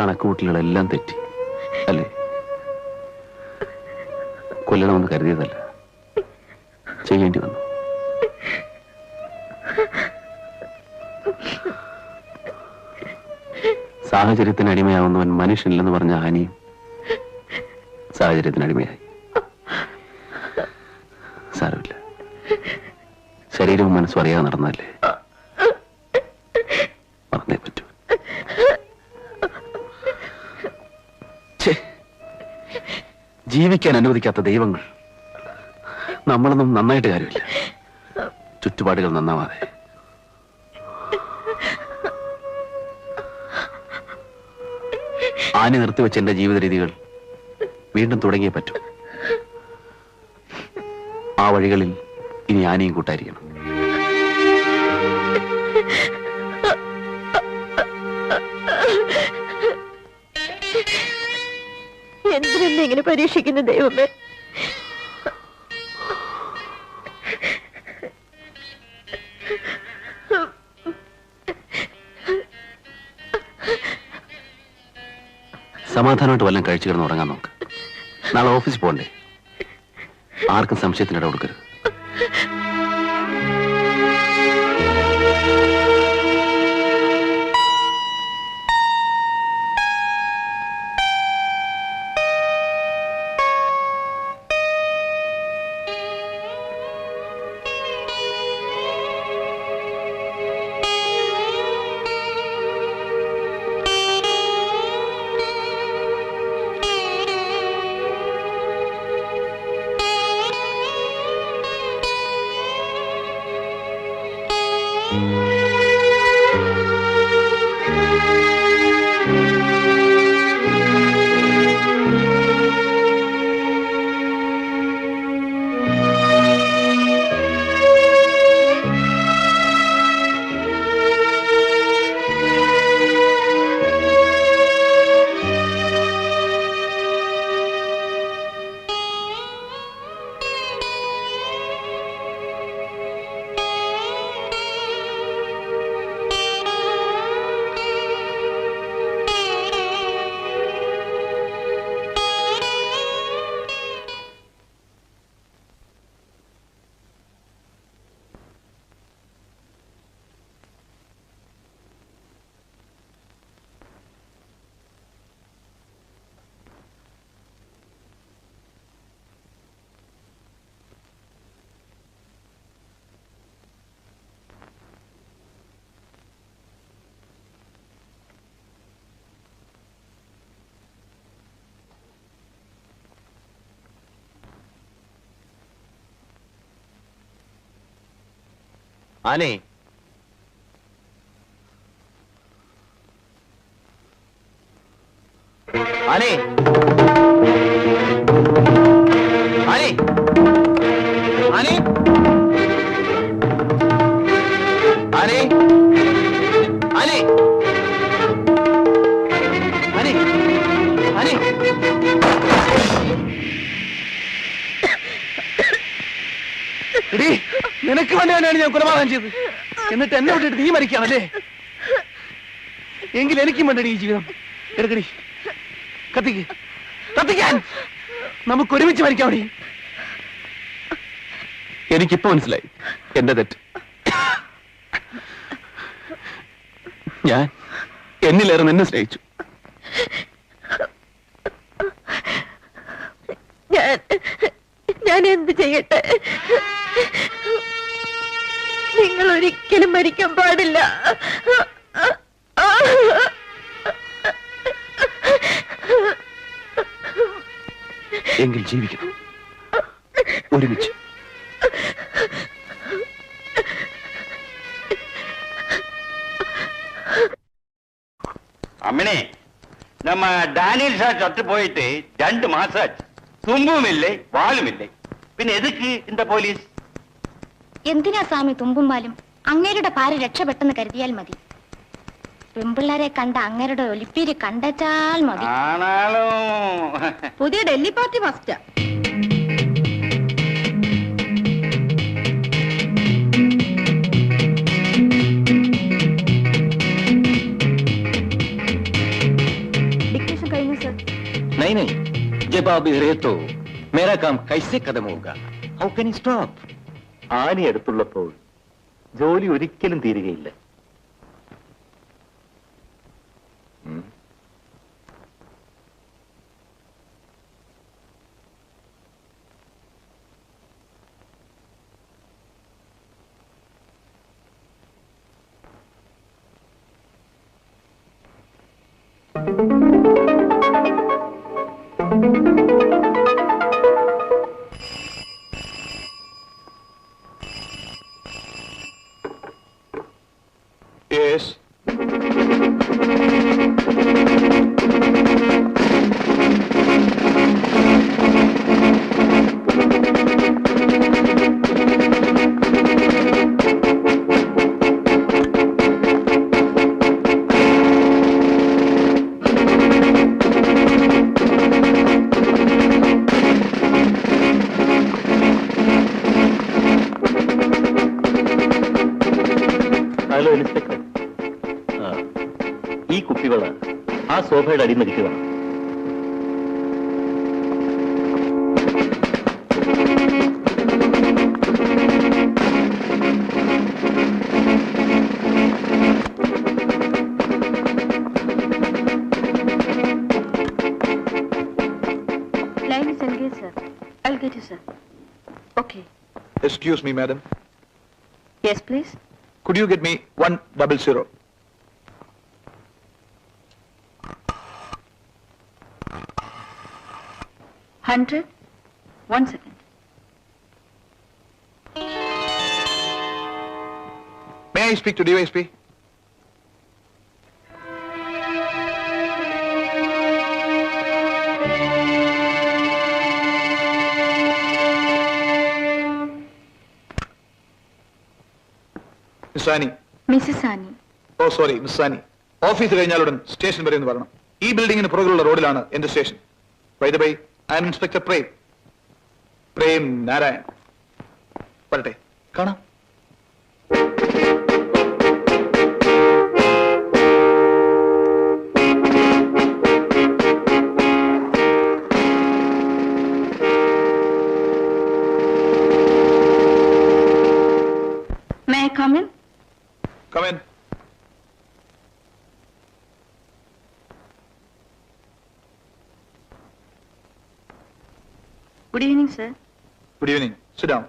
കണക്കുകൂട്ടലുകളെല്ലാം തെറ്റി. അല്ലേ? കൊല്ലണമെന്ന് കരുതിയതല്ല. ചെയ്യേണ്ടി വന്നു. സാഹചര്യത്തിന് അടിമയാവുന്നവൻ മനുഷ്യനില്ലെന്ന് പറഞ്ഞ ഹാനിയും സാഹചര്യത്തിന് അടിമയായി. സാരമില്ല. ശരീരവും മനസ്സും അറിയാതെ നടന്നല്ലേ ജീവിക്കാൻ അനുവദിക്കാത്ത ദൈവങ്ങൾ. നമ്മളൊന്നും നന്നായിട്ട് കാര്യമില്ല. ചുറ്റുപാടുകൾ നന്നാവാതെ. ആനി നിർത്തിവെച്ച എന്റെ ജീവിത രീതികൾ വീണ്ടും തുടങ്ങിയേ പറ്റൂ. ആ വഴികളിൽ ഇനി ആനയും കൂട്ടായിരിക്കണം. എന്തിനെന്നെ ഇങ്ങനെ പരീക്ഷിക്കുന്നു ദൈവമേ. സമാധാനമായിട്ട് വല്ലതും കഴിച്ചു കിടന്ന് ഉറങ്ങാൻ നോക്ക്. നാളെ ഓഫീസിൽ പോകണ്ടേ? ആർക്കും സംശയത്തിനിട കൊടുക്കരുത്. ആനേ എന്നെ വിട്ടിട്ട് നീ മരിക്കാണല്ലേ എങ്കിൽ എനിക്കും വേണ്ടടി ഈ ജീവിതം. എടുക്കടി. കത്തിക്ക്. കത്തിക്കാൻ. നമുക്ക് ഒരുമിച്ച് മരിക്കാമടി എനിക്കിപ്പോ മനസ്സിലായി. എന്റെ തെറ്റ്. ഞാൻ എന്നിലേറെ നിന്നെ സ്നേഹിച്ചു. ഞാൻ ഞാൻ എന്ത് ചെയ്യട്ടെ? നിങ്ങൾ ഒരിക്കലും മരിക്കാൻ പാടില്ല. എങ്കിൽ ജീവിക്കണം. ഒരുമിച്ച്. അമ്മനെ നമ്മ ഡാനിയൽ സാർ ചത്തുപോയിട്ട് രണ്ട് മാസാച്ച് തുമ്പുമില്ലേ വാലുമില്ലേ? പിന്നെ എതുക്ക് ഇന്ത പോലീസ്? എന്തിനാ സ്വാമി തുമ്പുമ്പാലും അങ്ങേരുടെ പാര രക്ഷപ്പെട്ടെന്ന് കരുതിയാൽ മതി പെമ്പിള്ളാരെ കണ്ട അങ്ങേരുടെ ഒലിപ്പീര് കണ്ടെച്ചാൽ മതി ആണാളും പുതിയ ഡൽഹി പാർട്ടി ഫസ്റ്റാ ഡിക്കി नहीं नहीं जब आप इधर है तो मेरा काम कैसे खत्म होगा हाउ कैन स्टॉप ആനി അടുത്തുള്ളപ്പോൾ ജോലി ഒരിക്കലും തീരുകയില്ല. You, sir. Okay. Excuse me, madam. Yes, please. Could you get me one double zero? Hundred. One second May I speak to DYSP? Miss Sani Mrs. Annie. Oh sorry miss Sani office കഴിഞ്ഞാലുടൻ station വരെ എന്ന് പറയണം ഈ ബിൽഡിങ്ങിന് പുറകിലുള്ള റോഡിലാണ് എന്റെ station വൈദ by I am inspector Prem Prem Narayan വരട്ടെ. കാണാം. Evening, sir. Good evening. Sit down.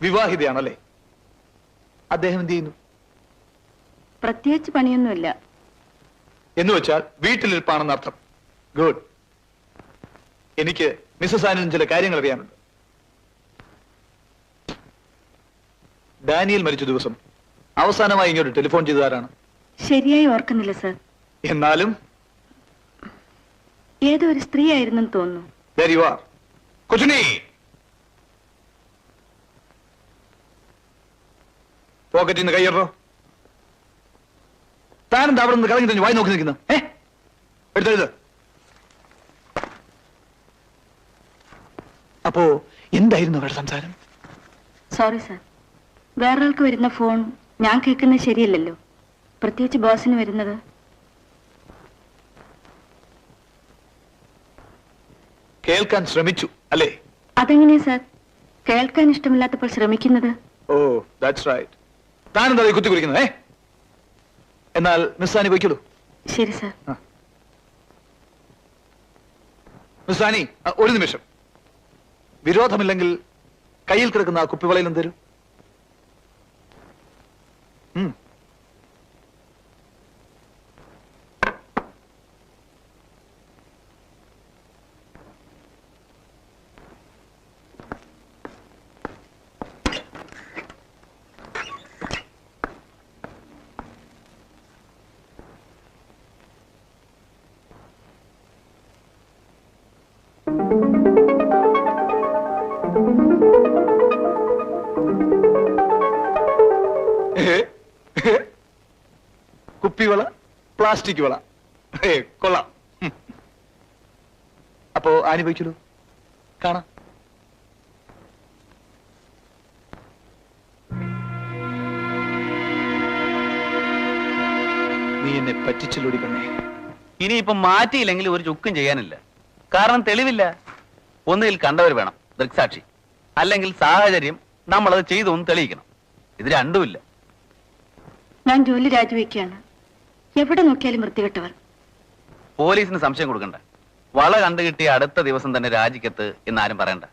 വിവാഹിതയാണല്ലേ അദ്ദേഹം എന്ത് ചെയ്യുന്നു പ്രത്യേകിച്ച് പണിയൊന്നുമില്ല എന്ന് വെച്ചാൽ വീട്ടിലിരിപ്പാണെന്ന് അർത്ഥം ഗുഡ് എനിക്ക് മിസ്സസ് ആനിലും ചില കാര്യങ്ങൾ അറിയാനുണ്ട് ഡാനിയൽ മരിച്ച ദിവസം അവസാനമായി ഇങ്ങോട്ട് ടെലിഫോൺ ചെയ്തതാരാണ്? ശരിയായി ഓർക്കുന്നില്ല സർ. എന്നാലും? ഏതോ ഒരു സ്ത്രീ ആയിരുന്നെന്ന് തോന്നുന്നു. There you are. കൊച്ചുണി പോക്കറ്റിൽ നിന്ന് കയ്യറോ താനെന്താ അവിടെ നിന്ന് കറങ്ങി തന്നെ വായി നോക്കി നിൽക്കുന്നു? ഏ? എടുത്തെഴുത് അപ്പോ എന്തായിരുന്നു അവരുടെ സംസാരം? സോറി സർ വേറൊരാൾക്ക് വരുന്ന ഫോൺ ഞാൻ കേൾക്കുന്നത് ശരിയല്ലല്ലോ. പ്രത്യേകിച്ച് ബോസിന് വരുന്നത്. കേൾക്കാൻ ശ്രമിച്ചു അല്ലേ? അതെങ്ങനെയാ സാർ? കേൾക്കാൻ ഇഷ്ടമില്ലാത്തപ്പോൾ ശ്രമിക്കുന്നത്? ഓ ദാറ്റ്സ് റൈറ്റ് കുത്തി കുറിക്കുന്നത് എന്നാൽ മിസ്സാനി പോയിക്കോളൂ. ശരി സാർ. മിസ്സാനി ആനി ഒരു നിമിഷം. വിരോധമില്ലെങ്കിൽ കയ്യിൽ കിടക്കുന്ന ആ കുപ്പിവളയിലും തരൂ? ഉം. ഏ? പ്ലാസ്റ്റിക് വള. ഏ കൊള്ളാം. അപ്പോ അനുഭവിച്ചുള്ളൂ കാണാം. നീ എന്നെ പറ്റിച്ചില്ലൂടി കണ്ണേ ഇനിയിപ്പം മാറ്റിയില്ലെങ്കിൽ ഒരു ചുക്കും ചെയ്യാനില്ല. കാരണം തെളിവില്ല. ഒന്നുകിൽ കണ്ടവർ വേണം ദൃക്സാക്ഷി. അല്ലെങ്കിൽ സാഹചര്യം നമ്മളത് ചെയ്തൊന്ന് തെളിയിക്കണം. ഇത് രണ്ടുമില്ല. ഞാൻ ജോലി രാജിവെക്കുകയാണ്. എവിടെ നോക്കിയാലും വൃത്തികെട്ടവർ. പോലീസിന് സംശയം കൊടുക്കണ്ട. വള കണ്ടു കിട്ടിയ അടുത്ത ദിവസം തന്നെ രാജിക്കത്ത് എന്നാരും പറയണ്ട.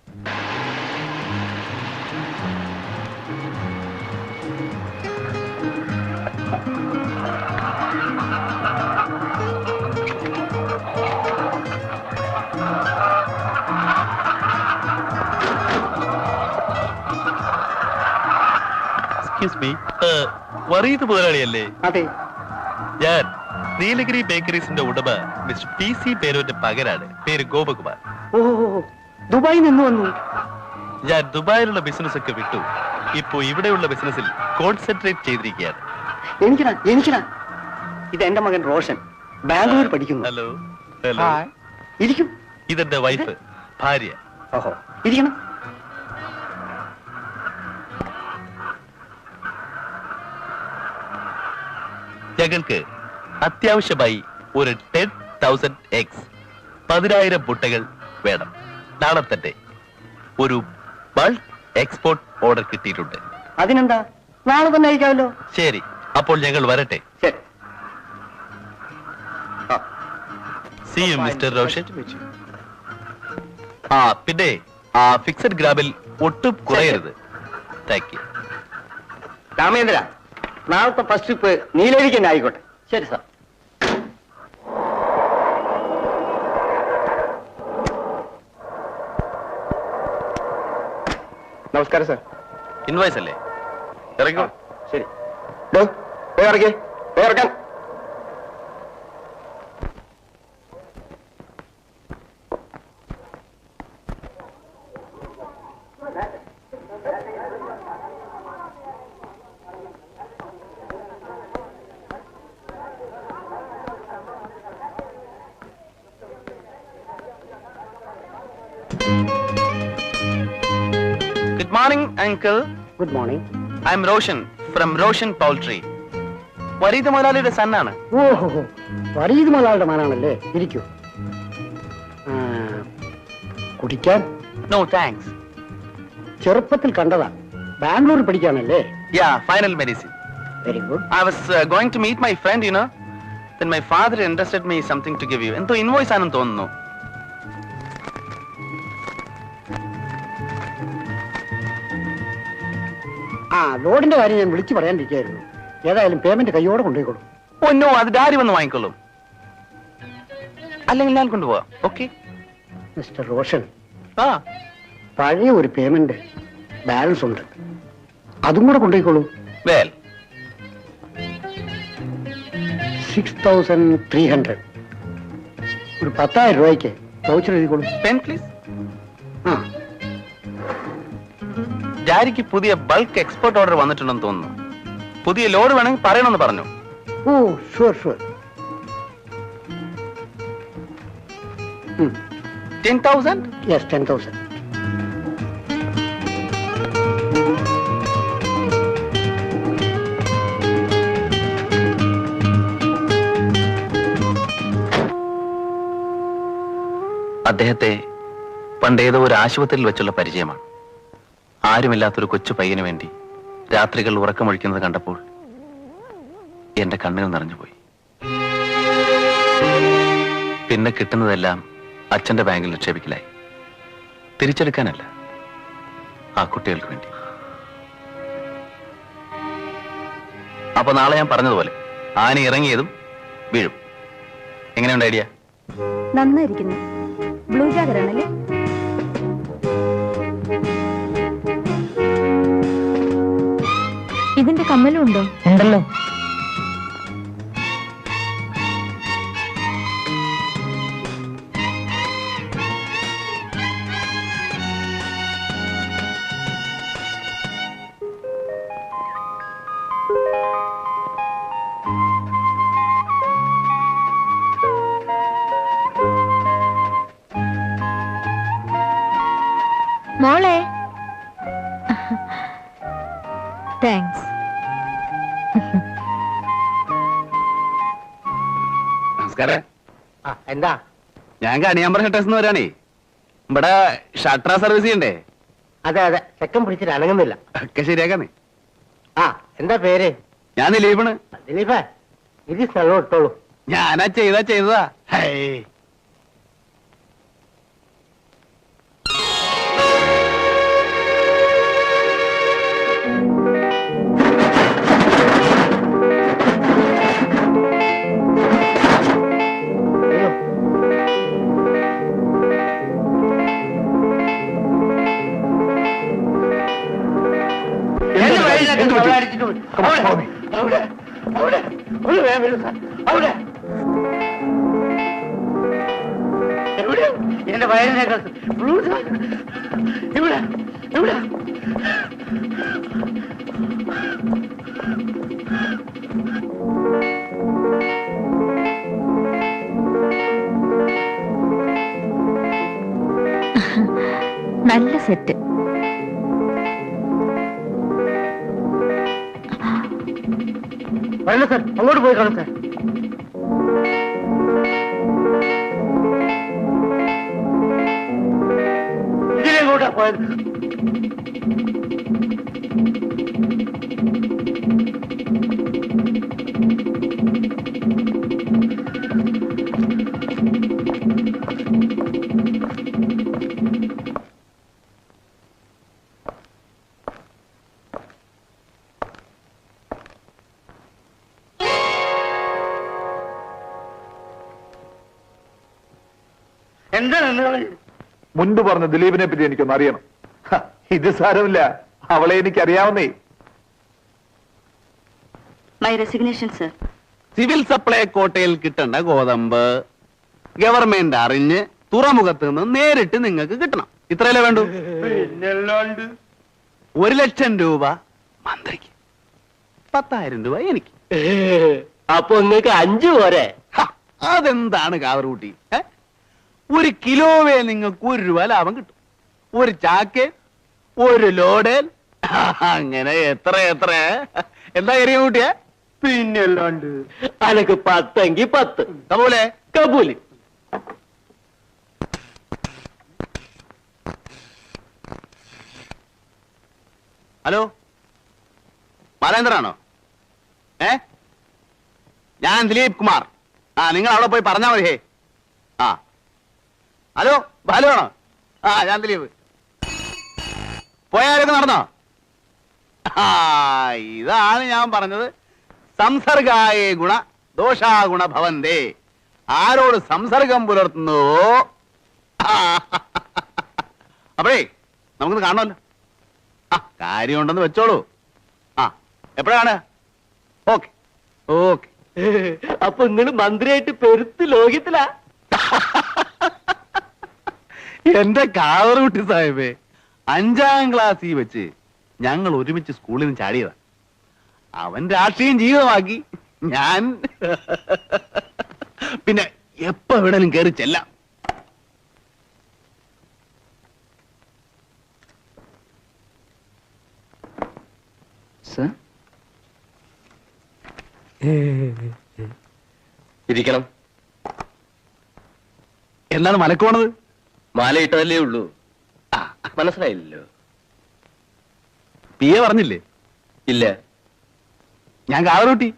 എക്സ്ക്യൂസ് മീ വറീത് മുതലാളിയല്ലേ? അതെ. ഞാൻ നീലഗിരി ബേക്കറീസിന്റെ ഉടമ മിസ്റ്റർ പി സി പേരോന്റെ പകരാണ്. പേര് ഗോപകുമാർ. ഓ ദുബായിൽ നിന്ന് വന്നു. ഞാൻ ദുബായിലുള്ള ബിസിനസ് ഒക്കെ വിട്ടു. ഇപ്പോ ഇവിടെയുള്ള ബിസിനസ്സിൽ കോൺസെൻട്രേറ്റ് ചെയ്തിരിക്കുകയാണ്. എനിക്കടാ എനിക്കടാ ഇത് എന്റെ മകൻ റോഷൻ. ബാംഗ്ലൂർ പഠിക്കുന്നു. Hello hello. ഇരിക്കും. ഇതെന്റെ വൈഫ് ഭാര്യ. ഓഹോ. ഇരിക്കണം. ഞങ്ങൾക്ക് അത്യാവശ്യമായി ഒരു ടെൻ തൗസൻഡ് എക്സ് പതിനായിരം മുട്ടകൾ വേണം. നാളെ തന്നെ ഒരു ബൾക്ക് എക്സ്പോർട്ട് ഓർഡർ കിട്ടിയിട്ടുണ്ട്. അതിനെന്താ? നാളെ തന്നെ അയക്കാമല്ലോ. ശരി അപ്പോൾ ഞങ്ങൾ വരട്ടെ. ശരി. സി യു മിസ്റ്റർ റോഷൻ ആ പിന്നെ ആ ഫിക്സഡ് ഗ്രാമിൽ ഒട്ടും കുറയരുത്. താങ്ക് യു രാമേന്ദ്ര നാളത്തെ ഫസ്റ്റ് ട്രിപ്പ് നീലേരിക്ക് തന്നെ ആയിക്കോട്ടെ. ശരി സാർ നമസ്കാരം സാർ ഇൻവോയ്സ് അല്ലേ? ഇറങ്ങോ ശരി. ഇറക്കി. ഇറക്കാൻ. Morning uncle good morning I am Roshan from Roshan poultry Vareeth മുതലാളിയുടെ സണ്ണാണ്. ഓഹോ വരീദ് മുതലാളുടെ മനാണല്ലേ? ഇരിക്കൂ. കുടിക്കാൻ? നോ താങ്ക്സ് ചെറുപ്പത്തിൽ കണ്ടതാ. Bangalore പഠിക്കാണല്ലേ yeah final medicine very good I was going to meet my friend you know then my father interested me something to give you എന്തോ invoice ആണെന്ന് തോന്നുന്നു. ആ ലോഡിന്റെ കാര്യം ഞാൻ വിളിച്ചു പറയാണ്ടിരിക്കായിരുന്നു ഏതായാലും പേയ്മെന്റ് കയ്യോടെ കൊണ്ടുപോയിക്കോളൂ. ഒന്നോ അത് ഡാരി വന്ന് വാങ്ങിക്കോളും. അല്ലെങ്കിൽ ഞാൻ കൊണ്ടുപോവാം. ഓക്കെ. മിസ്റ്റർ റോഷൻ ആ. പഴയ ഒരു പേയ്മെന്റ് ബാലൻസ് ഉണ്ട്. അതും കൂടെ കൊണ്ടുപോയിക്കോളൂ. Well six thousand three hundred ഒരു പത്തായിരം രൂപയ്ക്ക് വൗച്ചർ എഴുതിക്കോളൂ. പെൻ പ്ലീസ് ആ. ഡാഡിക്ക് പുതിയ ബൾക്ക് എക്സ്പോർട്ട് ഓർഡർ വന്നിട്ടുണ്ടെന്ന് തോന്നുന്നു. പുതിയ ലോഡ് വേണമെങ്കിൽ പറയണമെന്ന് പറഞ്ഞു. ഓ sure sure ten thousand? Yes ten thousand. അദ്ദേഹത്തെ പണ്ടേതോ ഒരു ആശുപത്രിയിൽ വെച്ചുള്ള പരിചയമാണ്. ആരുമില്ലാത്തൊരു കൊച്ചു പയ്യന് വേണ്ടി രാത്രികൾ ഉറക്കമൊഴിക്കുന്നത് കണ്ടപ്പോൾ എന്റെ കണ്ണുകൾ നിറഞ്ഞുപോയി പിന്നെ കിട്ടുന്നതെല്ലാം അച്ഛന്റെ ബാങ്കിൽ നിക്ഷേപിക്കലായി. തിരിച്ചെടുക്കാനല്ല ആ കുട്ടികൾക്ക് വേണ്ടി. അപ്പൊ നാളെ ഞാൻ പറഞ്ഞതുപോലെ ആന ഇറങ്ങിയതും വീഴും. എങ്ങനെയുണ്ട് ഐഡിയ? നന്നായിരിക്കുന്നു. ബ്ലൂ ജാഗറാണല്ലേ കമ്മലും ഉണ്ടോ ഉണ്ടല്ലോ. എന്താ? ഞാൻ കണിയാമ്പറ ഷട്ടേഴ്സ് എന്ന് വരാണേ. ഇവിടെ ഷട്ടറ സർവീസ് ചെയ്യണ്ടേ? അതെ അതെ. ചെക്കൻ പിടിച്ചിട്ട് അനങ്ങുന്നില്ല. ഒക്കെ ശരിയാക്കാന്നേ ആ എന്താ പേര്? ഞാൻ ദിലീപാണ്. ദിലീപ ഇത് സ്ഥലം ഇട്ടോളൂ. ഞാനാ ചെയ്താ ചെയ്തതാ. ഹൈ നല്ല സെറ്റ്. വരണം സാർ അങ്ങോട്ട് പോയി കാണാം സാർ. ഇതിലെങ്ങോട്ടാ പോയത്? എന്താണ് നിങ്ങൾ മുൻപ് പറഞ്ഞ ദിലീപിനെ പറ്റി എനിക്കൊന്ന് അറിയണം. ഇത് സാരമില്ല. അവളെ എനിക്ക് അറിയാവുന്നേ my resignation sir civil supply കോട്ടയിൽ കിട്ടേണ്ട ഗോതമ്പ് ഗവൺമെന്റ് അറിഞ്ഞ് തുറമുഖത്ത് നിന്ന് നേരിട്ട് നിങ്ങൾക്ക് കിട്ടണം. ഇത്രയല്ലേ വേണ്ടു? ഒരു ലക്ഷം രൂപ മന്ത്രിക്ക്. പത്തായിരം രൂപ എനിക്ക്. അപ്പൊ നിങ്ങൾക്ക് അഞ്ചു പോരെ? അതെന്താണ് കാവറൂട്ടി? ഏ? ഒരു കിലോവേ നിങ്ങൾക്ക് ഒരു രൂപ ലാഭം കിട്ടും. ഒരു ചാക്ക് ഒരു ലോഡ് അങ്ങനെ എത്ര എത്ര? എന്താ കാര്യം കൂട്ടിയേ? പിന്നല്ലാണ്ട് അനക്ക് പത്തെങ്കി പത്ത്. കപോലെ കബൂൽ. ഹലോ? ബാലേന്ദ്രാണോ ഏ? ഞാൻ ദിലീപ് കുമാർ. ആ നിങ്ങൾ അവിടെ പോയി പറഞ്ഞാ മതി ഹേ ആ. ഹലോ ബാലു ആണോ? ആ ഞാൻ ദിലീപ്. പോയാലൊക്കെ നടന്നോ? ആ ഇതാണ് ഞാൻ പറഞ്ഞത്. സംസർഗായേ ഗുണ ദോഷാഗുണ ഭവന്തേ. ആരോട് സംസർഗം പുലർത്തുന്നുവോ? അപ്പഴേ നമുക്കിത് കാണണമല്ലോ. ആ കാര്യമുണ്ടെന്ന് വെച്ചോളൂ. ആ എപ്പോഴാണ്? Okay okay. അപ്പൊ നിങ്ങൾ മന്ത്രിയായിട്ട് പെരുത്ത് ലോകത്തിലാ? എന്റെ കാവറുകുട്ടി സാഹിബേ അഞ്ചാം ക്ലാസ്സിൽ വെച്ച് ഞങ്ങൾ ഒരുമിച്ച് സ്കൂളിൽ നിന്ന് ചാടിയതാ. അവൻ രാഷ്ട്രീയം ജീവിതമാക്കി ഞാൻ. പിന്നെ എപ്പോ എവിടെയും കയറി ചെല്ലാം. ഇരിക്കണം. എന്താണ് മലക്കോണത്? മാലയിട്ടതല്ലേ ഉള്ളൂ. ആ മനസ്സിലായില്ലല്ലോ. പി എ പറഞ്ഞില്ലേ? ഇല്ല. ഞാൻ കാവറൂട്ടി.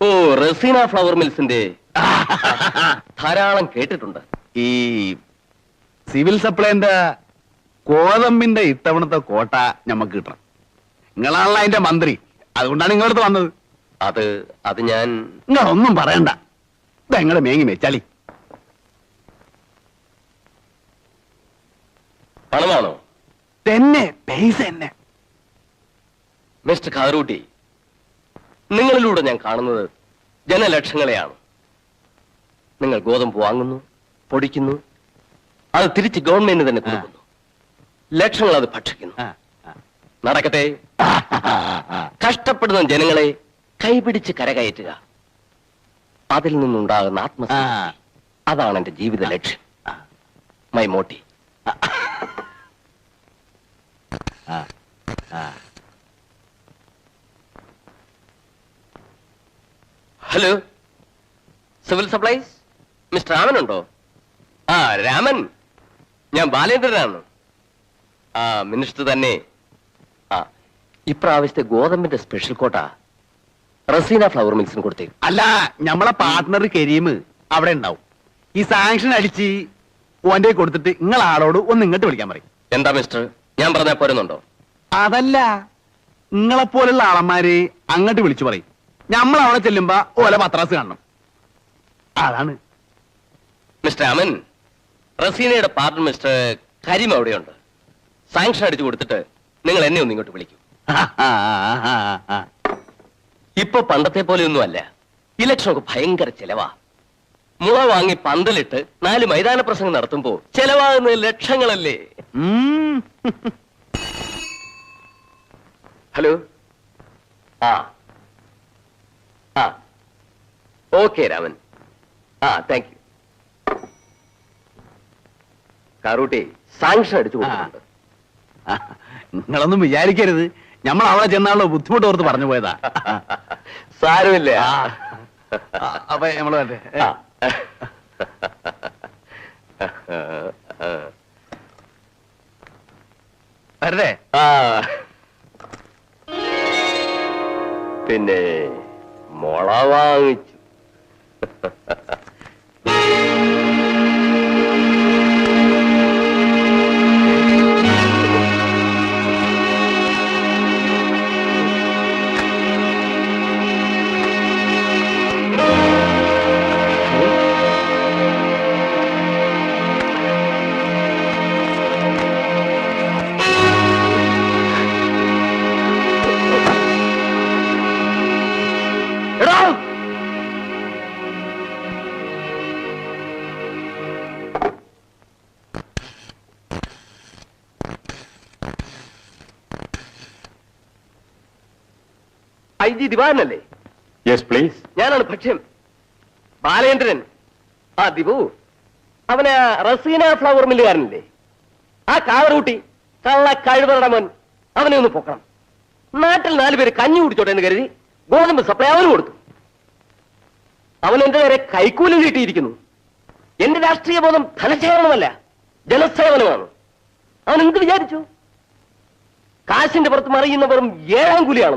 ഓ റസീന ഫ്ലവർ മിൽസിന്റെ ധാരാളം കേട്ടിട്ടുണ്ട്. ഈ സിവിൽ സപ്ലൈന്റെ കോതമ്പിന്റെ ഇത്തവണത്തെ കോട്ട ഞമ്മക്ക് കിട്ടണം. നിങ്ങളാണല്ലോ അതിന്റെ മന്ത്രി. അതുകൊണ്ടാണ് നിങ്ങളടുത്ത് വന്നത്. അത് അത് ഞാൻ നിങ്ങളൊന്നും പറയണ്ട. നിങ്ങളെ മേങ്ങി വെച്ചാളി പണമാണോ? തന്നെ പൈസ തന്നെ മിസ്റ്റർ കാറൂട്ടി നിങ്ങളിലൂടെ ഞാൻ കാണുന്നത് ജനലക്ഷങ്ങളെയാണ്. നിങ്ങൾ ഗോതമ്പ് വാങ്ങുന്നു പൊടിക്കുന്നു അത് തിരിച്ച് ഗവൺമെന്റിന് തന്നെ കൊടുക്കുന്നു. ലക്ഷങ്ങൾ അത് ഭക്ഷിക്കുന്നു. നടക്കട്ടെ. കഷ്ടപ്പെടുന്ന ജനങ്ങളെ കൈപിടിച്ച് കരകയറ്റുക. അതിൽ നിന്നുണ്ടാകുന്ന ആത്മ അതാണ് എന്റെ ജീവിത ലക്ഷ്യം. My motto. Hello civil supplies mister Raman ഉണ്ടോ ആ രാമൻ. ഞാൻ ബാലേന്ദ്രനാണ്. ആ മിനിസ്റ്റർ തന്നെ. ആ ഇപ്രാവശ്യത്തെ ഗോതമ്പിന്റെ സ്പെഷ്യൽ കോട്ട റസീന ഫ്ലവർ മിൽസിന് കൊടുത്തേ അല്ല ഞമ്മളെ പാർട്ട്ണർ കരീം അവിടെ ഉണ്ടാവും. ഈ സാങ്ഷൻ അടിച്ച് ഓന്റെ കൊടുത്തിട്ട് നിങ്ങൾ ആളോട് ഒന്ന് ഇങ്ങോട്ട് വിളിക്കാൻ പറയും. എന്താ മിസ്റ്റർ ഞാൻ പറഞ്ഞാൽ പോരുന്നുണ്ടോ? അതല്ല നിങ്ങളെ പോലുള്ള ആളന്മാര് അങ്ങോട്ട് വിളിച്ചു പറയും. നമ്മൾ അവിടെ ചെല്ലുമ്പോ ഓല പത്രാസ് കാണണം. അതാണ്. മിസ്റ്റർ അമൻ റസീനയുടെ പാർട്ണർ മിസ്റ്റർ കരീം അവിടെയുണ്ട്. സാങ്ഷൻ അടിച്ചു കൊടുത്തിട്ട് നിങ്ങൾ എന്നെ ഒന്ന് ഇങ്ങോട്ട് വിളിക്കൂ. ഇപ്പൊ പണ്ടത്തെ പോലെ ഒന്നും അല്ല ഇലക്ഷൻ ഒക്കെ ഭയങ്കര ചെലവാ. മുള വാങ്ങി പന്തലിട്ട് നാല് മൈതാന പ്രസംഗം നടത്തുമ്പോ ചെലവാകുന്ന ലക്ഷങ്ങളല്ലേ. ഹലോ. ആ. ആ. ഓക്കെ രാമൻ. ആ താങ്ക് യു കാറൂട്ടി സാങ്ഷൻ അടിച്ചു കൊടുക്കുന്നുണ്ട് നിങ്ങളൊന്നും വിചാരിക്കരുത്. നമ്മൾ അവിടെ ചെന്നാണല്ലോ ബുദ്ധിമുട്ട് ഓർത്ത് പറഞ്ഞു പോയതാ. സാരമില്ല. അപ്പൊ നമ്മൾ വരട്ടെ. ഐ ജി ദിവാനല്ലേ? യെസ് പ്ലീസ് ഞാനാണ് ഭക്ഷ്യം. ബാലേന്ദ്രൻ. ആ ദിപു അവന് റസീന ഫ്ലവർ മില്ലുകാരനല്ലേ ആ കാവറൂട്ടി കള്ള കഴിവറുടെ മോൻ അവനെ ഒന്ന് പൊക്കണം. നാട്ടിൽ നാലുപേര് കഞ്ഞി കുടിച്ചോട്ടെ എന്ന് കരുതി ഗോതമ്പ് സപ്ലൈ അവന് കൊടുത്തു. അവൻ എന്റെ നേരെ കൈക്കൂലി കിട്ടിയിരിക്കുന്നു എന്റെ രാഷ്ട്രീയ ബോധം ധനശേഖരണമല്ല ജനസേവനമാണ് അവൻ എന്ത് വിചാരിച്ചു? കാശിന്റെ പുറത്ത് മറിയുന്നവരും ഏഴാം കൂലിയാണ്